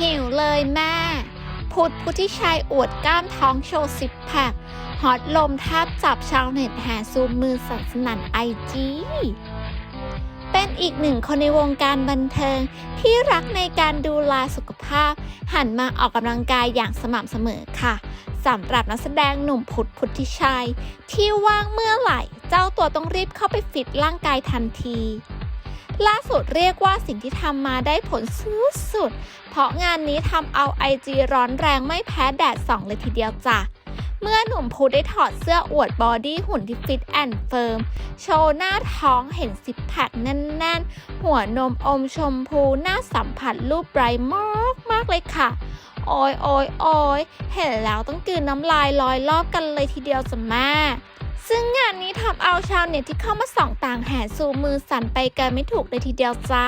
หิวเลยแม่ พุทธพุทธิชัยอวดกล้ามท้องโชว์สิบแพคฮอตลมแทบจับชาวเน็ตแห่ซูมมือสั่นสนั่นไอจีเป็นอีกหนึ่งคนในวงการบันเทิง ที่รักในการดูแลสุขภาพ หันมาออกกำลังกายอย่างสม่ำเสมอค่ะสำหรับนักแสดงหนุ่มพุทธพุทธิชัย ที่ว่างเมื่อไหร่ เจ้าตัวต้องรีบเข้าไปฟิตร่างกายทันที ล่าสุดเรียกว่าสิ่งที่ทำมาได้ผลสุด พราะงานนี้ทำเอาไอจีร้อนแรงไม่แพ้แดดส่องเลยทีเดียวจ้ะ เมื่อหนุ่มพูดได้ถอดเสื้ออวดบอดี้หุ่นที่ฟิตแอนด์เฟิร์ม โชว์หน้าท้องเห็นซิปแพคแน่นๆ หัวนมอมชมพูหน้าสัมผัสรูปไบรท์มากมากเลยค่ะ โอ้ยโอ้ยโอ้ยเห็นแล้วต้องกืนน้ำลายลอยรอบกันเลยทีเดียวจ้ะแม่ซึ่งงานนี้ทำเอาชาวเน็ตที่เข้ามาส่องต่างแห่ซูมมือสั่นไปกันไม่ถูกเลยทีเดียวจ้า